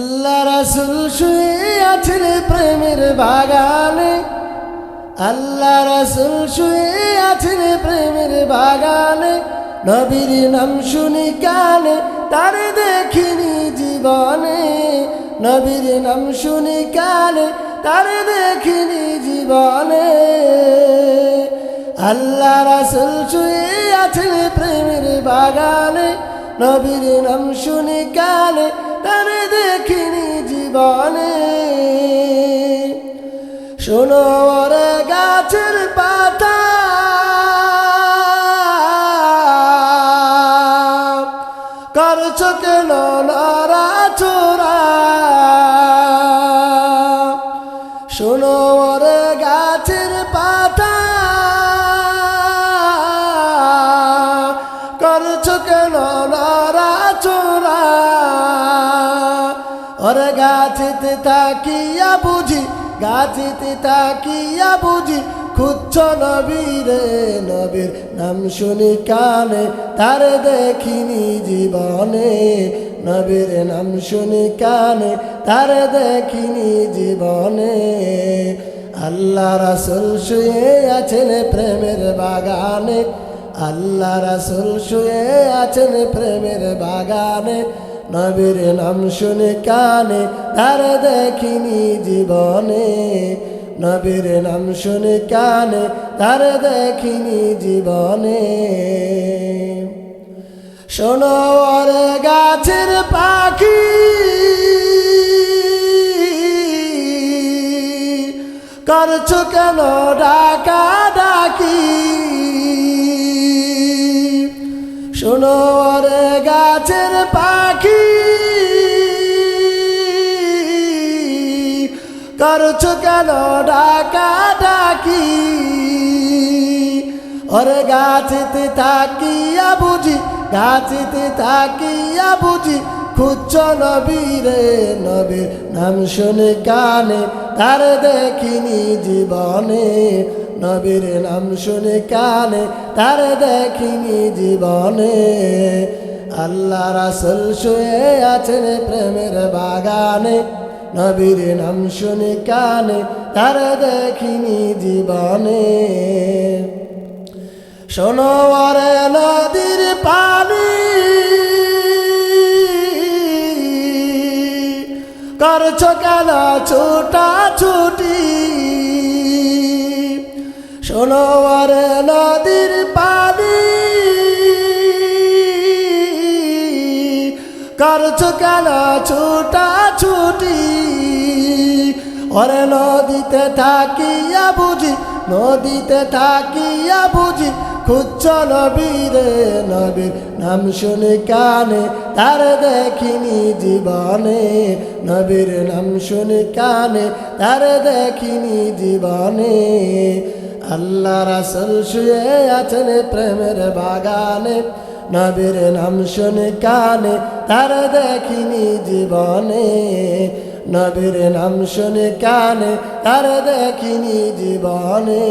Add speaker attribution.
Speaker 1: আল্লাহ রাসুল শুয়ে আছেন প্রেমের বাগানে। আল্লাহ রাসুল শুয়ে আছেন প্রেমের বাগানে। নবীর নাম শুনি কানে, তারে দেখিনি জীবনে। নবীর নাম শুনি কানে, তারে দেখিনি জীবনে। আল্লাহ রাসুল শুয়ে আছেন প্রেমের বাগানে। নবীর নাম শুনি কানে তারে দেখিনি জীবনে। শোনো ওরে গাছের পাতা। করছ কেন লড়া চোরা শোনো ওরে গাছের পাতা। করছ কেন গাছেতে তাকিয়া বুঝি গাছেতে তাকিয়া বুঝি, খুঁজছ নবীরে, নবীর নাম শুনি কানে, তার দেখিনি জীবনে। নবীর নাম শুনি কানে, তার দেখিনি জীবনে। আল্লাহ রাসুল শুয়ে আছেন প্রেমের বাগানে, আল্লাহ রাসুল শুয়ে আছেন প্রেমের বাগানে। নবীর নাম শুনে কানে তার দেখিনি জীবনে। নবীর নাম শুনে কানে তার দেখিনি জীবনে। শোনো ওরে গাছের পাখি, করছ কেন ডাকা ডাকি? শোনো ওরে গাছের পাখি, করছ কেন ডাকা ডাকি ওরে গাছেতে তাকিয়া বুঝি, গাছেতে তাকিয়া বুঝি, খুঁজছ নবীরে, নবীর নাম শুনে কানে, তার দেখিনি জীবনে। নবীর নাম শুনে কানে, তার দেখিনি জীবনে। আল্লাহ রাসুল শুয়ে আছেন প্রেমের বাগানে। নবীর নাম শুনে কানে, তার দেখিনি জীবনে। শোনো আরে নদীর পানি, করছ কেন ছোটা ছুটি শোনো আরে নদীর পানি। করছ কেন ছোটা ছুটি, ওরে নদীতে থাকিয়া বুঝি, নদীতে থাকিয়া বুঝি, খুঁজছ নবীরে, নবীর নাম শুনে কানে, তার দেখিনি জীবনে। নবীর নাম শুনে কানে, তার দেখিনি জীবনে। আল্লাহ রাসুল শুয়ে আছেন প্রেমের বাগানে, নবীর নাম শুনে কানে, তার দেখিনি জীবনে। নবীর নাম শুনে কানে, তার দেখিনি জীবনে।